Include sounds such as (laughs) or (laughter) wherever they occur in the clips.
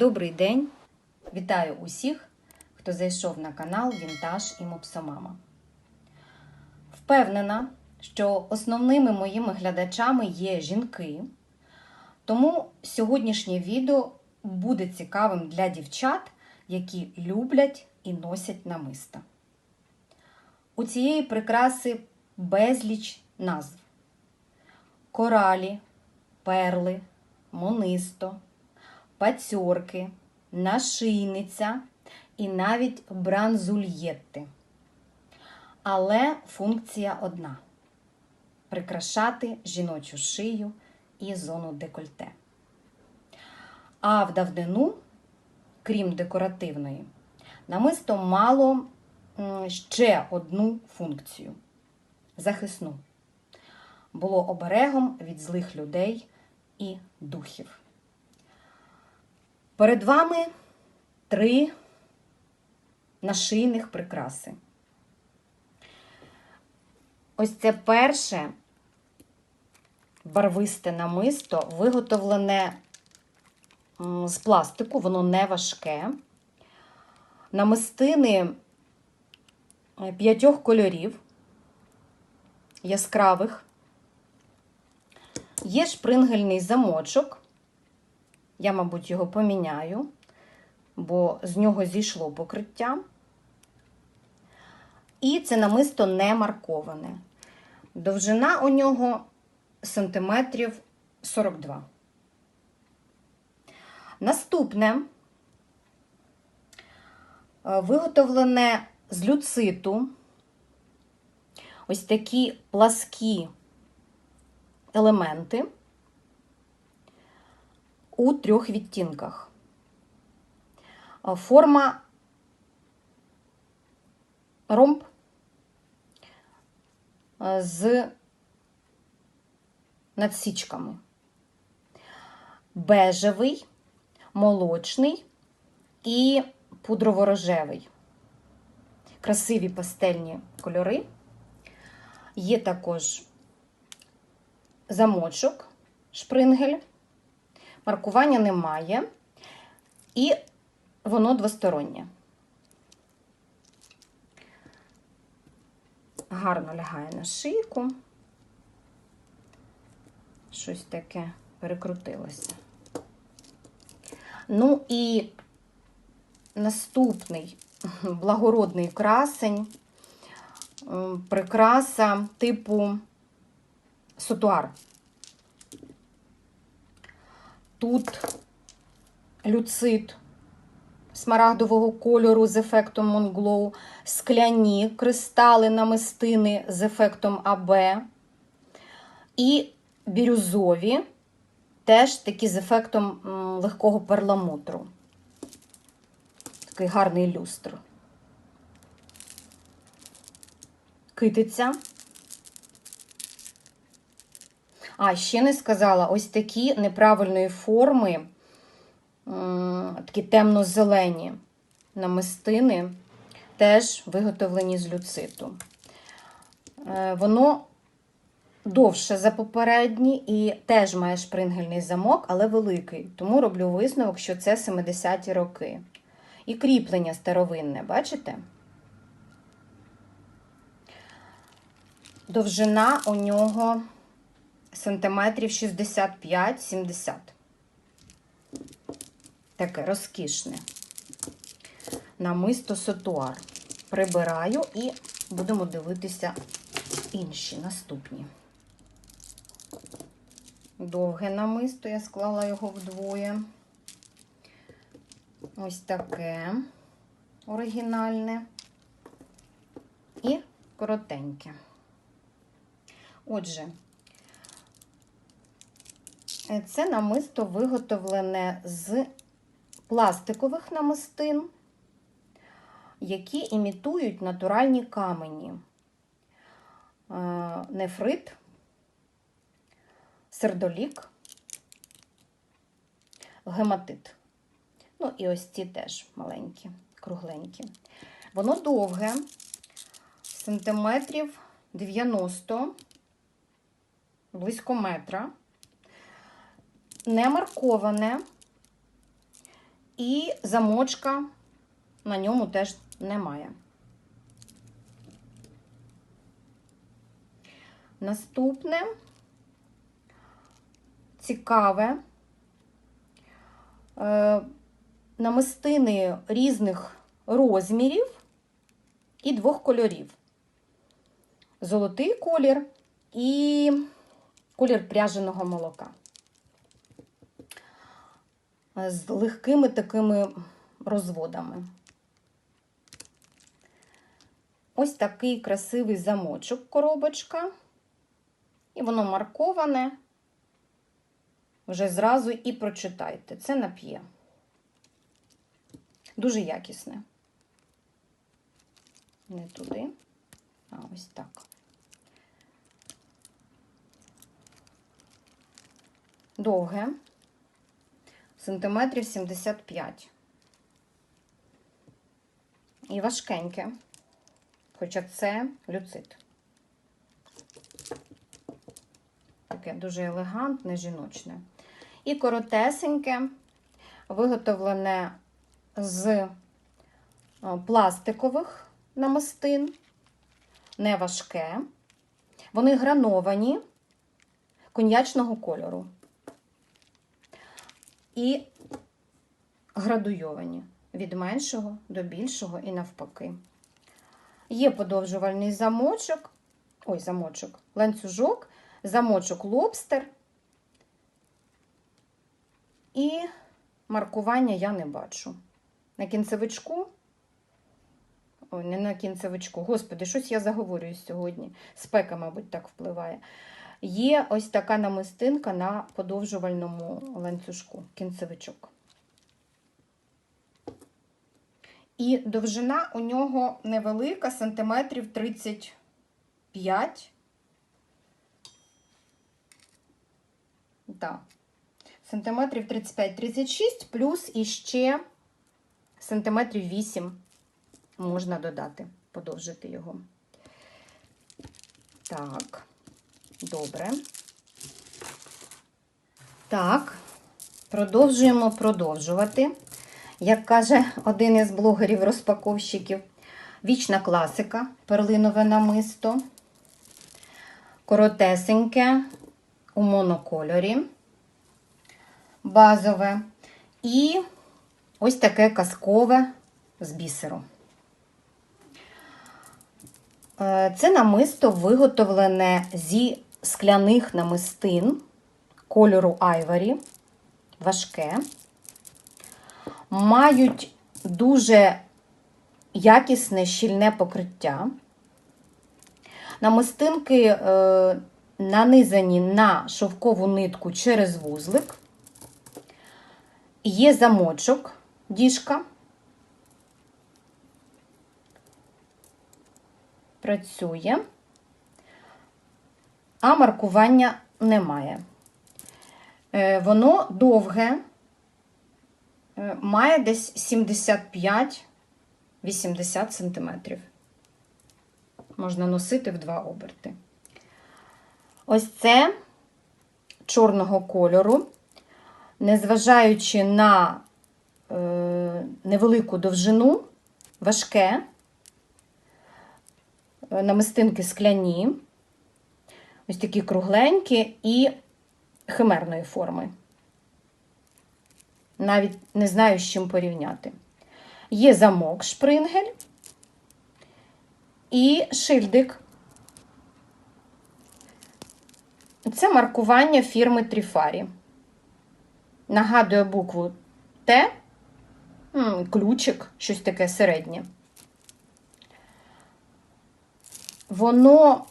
Добрий день! Вітаю усіх, хто зайшов на канал Вінтаж і Мопсомама. Впевнена, що основними моїми глядачами є жінки, тому сьогоднішнє відео буде цікавим для дівчат, які люблять і носять намиста. У цієї прикраси безліч назв: коралі, перли, монисто пацьорки, нашийниця і навіть бранзульєтти. Але функція одна прикрашати жіночу шию і зону декольте. А в давнину, крім декоративної, намисто мало ще одну функцію захисну. Було оберегом від злих людей і духів. Перед вами три нашийних прикраси. Ось це перше барвисте намисто, виготовлене з пластику, воно не важке. Намистини е, п'ятьох кольорів яскравих. Є шпрингельний замочок. Я, мабуть, його поміняю, бо з нього зійшло покриття. І це намисто не марковане. Довжина у нього сантиметрів 42. Наступне е, виготовлене з люциту. Ось такі пласкі елементи у трьох відтінках. Форма ромб з надсічками. Бежевий, молочний і пудрово-рожевий. Красиві пастельні кольори. Є також замочок, шпрингель. Маркування немає, і воно двостороннє. Гарно лягає на шийку. Щось таке перекрутилося. Ну і наступний (laughs) благородний красень, прикраса типу сутуар. Тут люцит смарагдового кольору з ефектом Монглоу, скляні кристали намистини з ефектом АБ. І бірюзові, теж такі з ефектом легкого перламутру. Такий гарний люстр. Китиця. А, ще не сказала, ось такі неправильної форми, такі темно-зелені намистини, теж виготовлені з люциту. Е, воно довше за попередні і теж має шпрингельний замок, але великий. Тому роблю висновок, що це 70-ті роки. І кріплення старовинне, бачите? Довжина у нього сантиметрів 65-70. Таке розкішне. Намисто сотуар. Прибираю і будемо дивитися інші наступні. Довге намисто, я склала його вдвоє. Ось таке оригінальне і коротеньке. Отже, це намисто виготовлене з пластикових намистин, які імітують натуральні камені. Нефрит, сердолік, гематит. Ну, і ось ці теж маленькі, кругленькі. Воно довге, сантиметрів 90 близько метра, не марковане, і замочка на ньому теж немає. Наступне цікаве е, намистини різних розмірів і двох кольорів. Золотий колір і колір пряженого молока. З легкими такими розводами. Ось такий красивий замочок коробочка. І воно марковане. Вже зразу і прочитайте. Це нап'є. Дуже якісне. Не туди, а ось так. Довге. Сантиметрів 75. І важкеньке. Хоча це люцит. Таке дуже елегантне, жіночне. І коротесеньке, виготовлене з пластикових намистин, не важке. Вони грановані коньячного кольору. І градуйовані від меншого до більшого і навпаки. Є подовжувальний замочок, ой, замочок, ланцюжок, замочок лобстер. І маркування я не бачу. На кінцевичку, ой, не на кінцевичку, господи, щось я заговорюю сьогодні. Спека, мабуть, так впливає. Є ось така намистинка на подовжувальному ланцюжку, кінцевичок. І довжина у нього невелика, сантиметрів 35. Так. Сантиметрів 35-36, плюс іще сантиметрів 8 можна додати, подовжити його. Так, добре. Так, продовжуємо продовжувати. Як каже один із блогерів-розпаковщиків, вічна класика, перлинове намисто, коротесеньке у монокольорі, базове, і ось таке казкове з бісеру. Е, Це намисто виготовлене зі скляних намистин кольору айварі, важке мають дуже якісне щільне покриття. Намистинки е, нанизані на шовкову нитку через вузлик. Є замочок, діжка. Працює, а маркування немає. Е, воно довге, Е, має десь 75-80 см. Можна носити в два оберти. Ось це чорного кольору, незважаючи на е, невелику довжину, важке, намистинки скляні, ось такі кругленькі і химерної форми навіть не знаю, з чим порівняти. Є замок шпрингель і шильдик. Це маркування фірми Тріфарі. Нагадує букву Т, ключик, щось таке середнє. Воно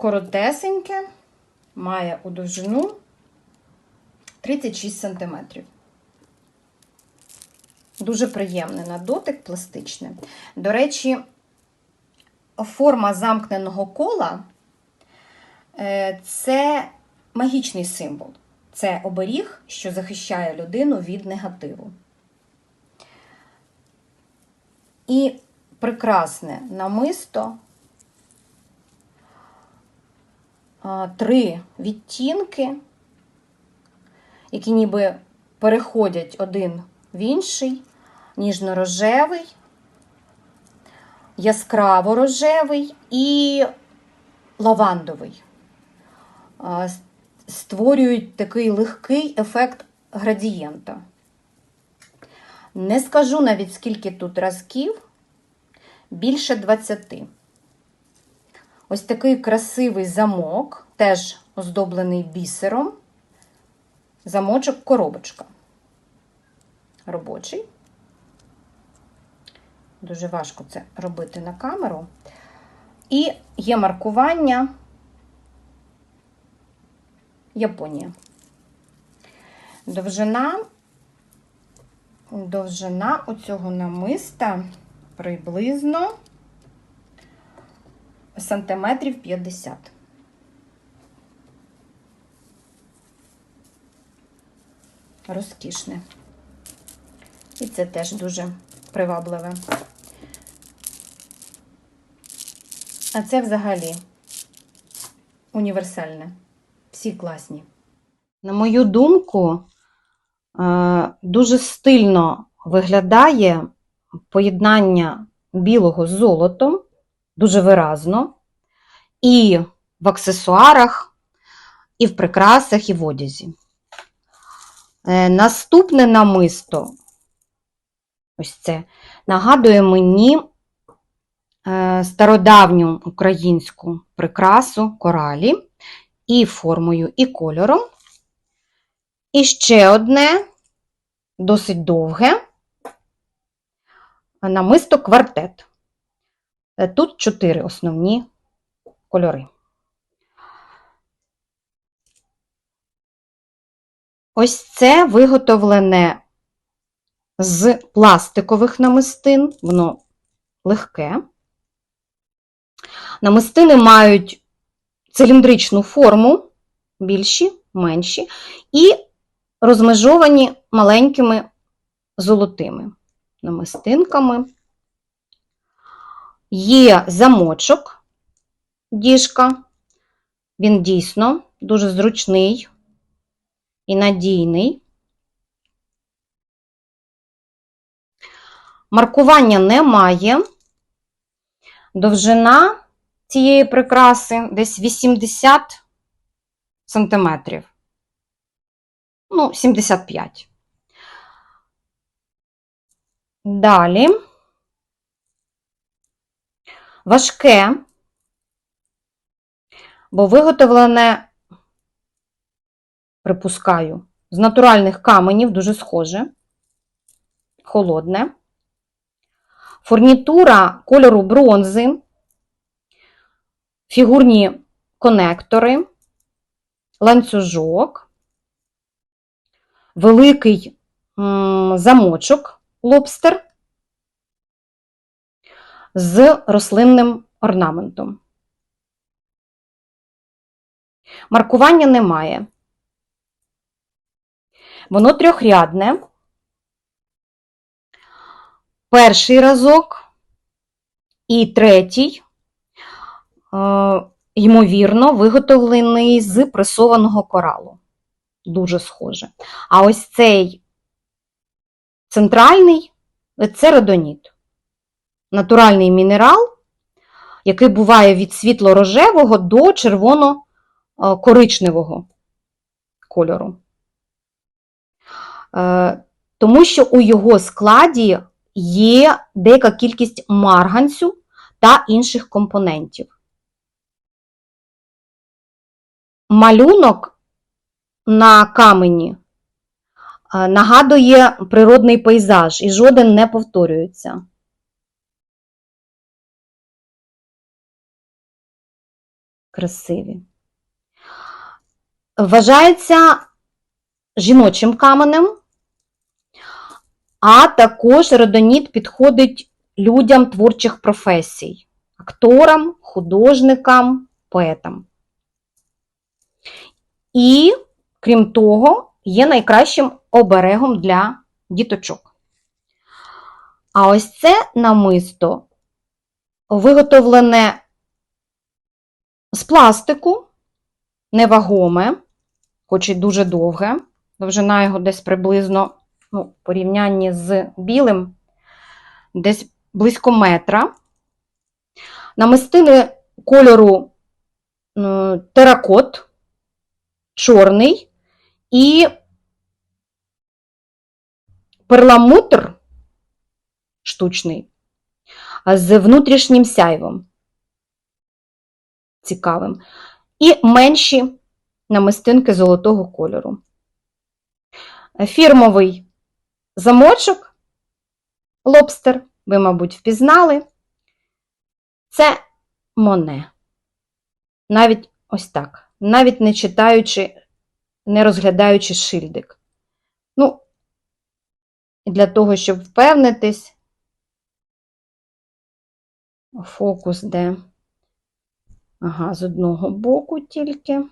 коротесеньке, має у довжину 36 см. Дуже приємне на дотик, пластичне. До речі, форма замкненого кола е, це магічний символ. Це оберіг, що захищає людину від негативу. І прекрасне намисто а, три відтінки, які ніби переходять один в інший, ніжно-рожевий, яскраво-рожевий і лавандовий. Створюють такий легкий ефект градієнта. Не скажу навіть скільки тут разків, більше 20. Ось такий красивий замок, теж оздоблений бісером. Замочок коробочка. Робочий. Дуже важко це робити на камеру. І є маркування Японія. Довжина, довжина у цього намиста приблизно сантиметрів 50. Розкішне. І це теж дуже привабливе. А це взагалі універсальне. Всі класні. На мою думку, е, дуже стильно виглядає поєднання білого з золотом, дуже виразно, і в аксесуарах, і в прикрасах, і в одязі. Е, Наступне намисто, ось це, нагадує мені е, стародавню українську прикрасу коралі і формою, і кольором. І ще одне, досить довге, намисто квартет. Е, Тут чотири основні кольори. Ось це виготовлене з пластикових намистин, воно легке. Намистини мають циліндричну форму, більші, менші, і розмежовані маленькими золотими намистинками. Є замочок, діжка, він дійсно дуже зручний і надійний. Маркування немає. Довжина цієї прикраси десь 80 сантиметрів. Ну, 75. Далі. Важке, бо виготовлене, припускаю, з натуральних каменів, дуже схоже, холодне. Фурнітура кольору бронзи, фігурні конектори, ланцюжок, великий замочок лобстер з рослинним орнаментом. Маркування немає. Воно трьохрядне. Перший разок і третій, е, ймовірно, виготовлений з пресованого коралу. Дуже схоже. А ось цей центральний це родоніт. Натуральний мінерал, який буває від світло-рожевого до червоно-коричневого кольору. Е, Тому що у його складі є деяка кількість марганцю та інших компонентів. Малюнок на камені е, нагадує природний пейзаж і жоден не повторюється. Красиві. Вважається жіночим каменем, а також родоніт підходить людям творчих професій, акторам, художникам, поетам. І, крім того, є найкращим оберегом для діточок. А ось це намисто виготовлене з пластику, невагоме, хоч і дуже довге. Довжина його десь приблизно ну, в порівнянні з білим, десь близько метра. Намистини кольору теракот, чорний і перламутр штучний з внутрішнім сяйвом. Цікавим. І менші намистинки золотого кольору. Фірмовий замочок лобстер, ви, мабуть, впізнали. Це Моне. Навіть ось так. Навіть не читаючи, не розглядаючи шильдик. Ну, для того, щоб впевнитись, фокус де. Ага, з одного боку тільки.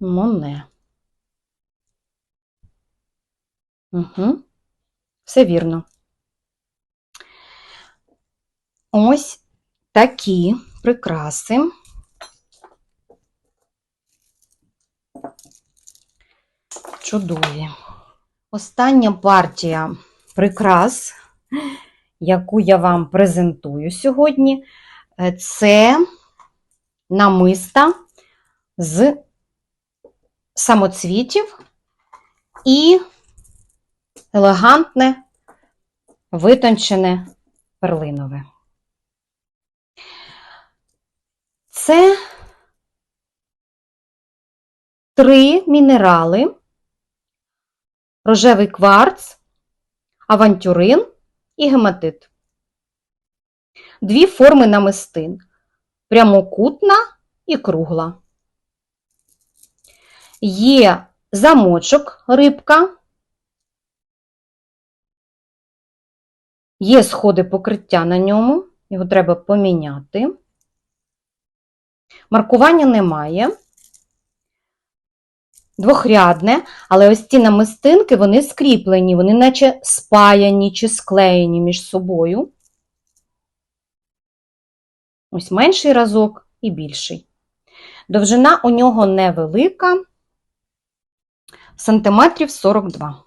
Моне. Угу. Все вірно. Ось такі прикраси. Чудові. Остання партія прикрас, яку я вам презентую сьогодні, е, це намиста з самоцвітів і елегантне, витончене перлинове. Це три мінерали, рожевий кварц, авантюрин і гематит. Дві форми намистин прямокутна і кругла. Є замочок рибка, є сходи покриття на ньому, його треба поміняти. Маркування немає. Двохрядне, але ось ці намистинки, вони скріплені, вони наче спаяні чи склеєні між собою. Ось менший разок і більший. Довжина у нього невелика, сантиметрів 42.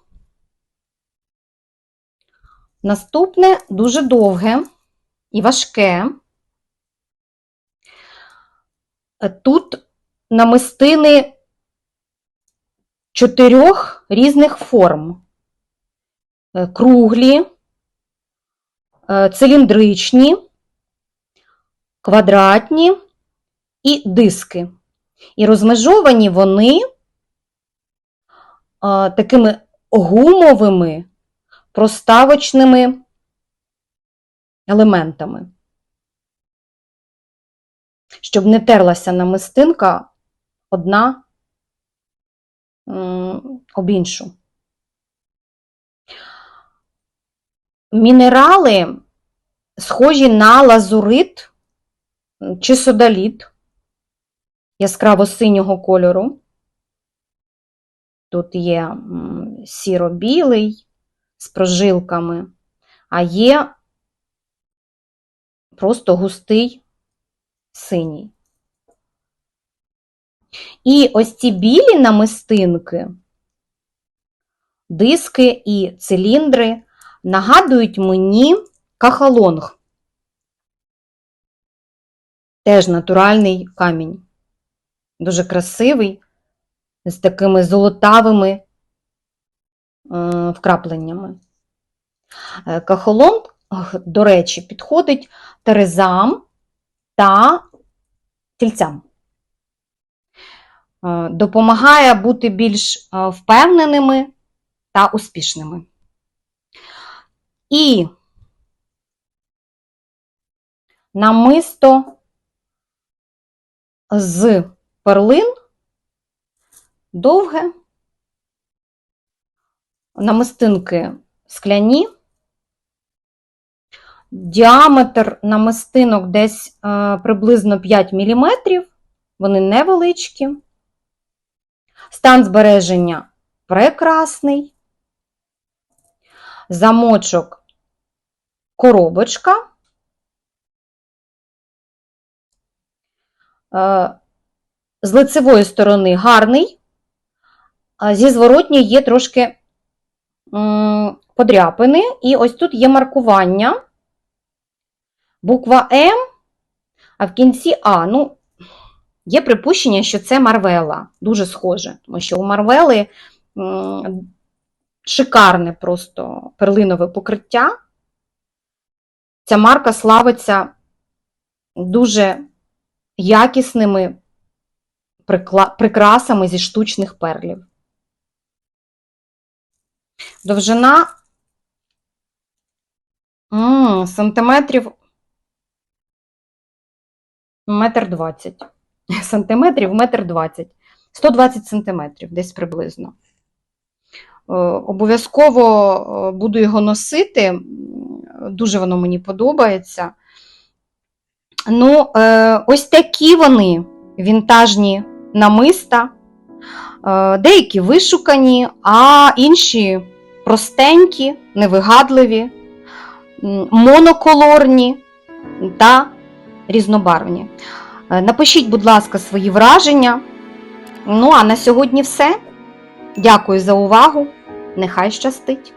Наступне дуже довге і важке. Тут намистини чотирьох різних форм: Е, круглі, е, циліндричні, квадратні і диски. І розмежовані вони е, такими гумовими проставочними елементами. Щоб не терлася намистинка одна об іншу. Мінерали схожі на лазурит чи содаліт яскраво синього кольору. Тут є сіро-білий з прожилками, а є просто густий синій. І ось ці білі намистинки, диски і циліндри нагадують мені кахалонг. Теж натуральний камінь. Дуже красивий, з такими золотавими е, вкрапленнями. Е, кахалонг, до речі, підходить терезам та тільцям. Е, допомагає бути більш е, впевненими та успішними. І намисто з перлин довге, намистинки скляні, діаметр намистинок десь е, приблизно 5 мм, вони невеличкі. Стан збереження прекрасний. Замочок коробочка. Е, З лицевої сторони гарний, зі зворотньої є трошки подряпини. І ось тут є маркування. Буква М, а в кінці А. Ну, є припущення, що це Марвела. Дуже схоже, тому що у Марвели шикарне просто перлинове покриття. Ця марка славиться дуже якісними прикрасами зі штучних перлів. Довжина м, сантиметрів метр двадцять. (laughs) Сантиметрів метр двадцять. 120 сантиметрів, десь приблизно. Е, Обов'язково е, буду його носити. Дуже воно мені подобається. Ну, е, ось такі вони вінтажні намиста. Деякі вишукані, а інші простенькі, невигадливі, моноколорні та різнобарвні. Е, Напишіть, будь ласка, свої враження. Ну, а на сьогодні все. Дякую за увагу. Нехай щастить!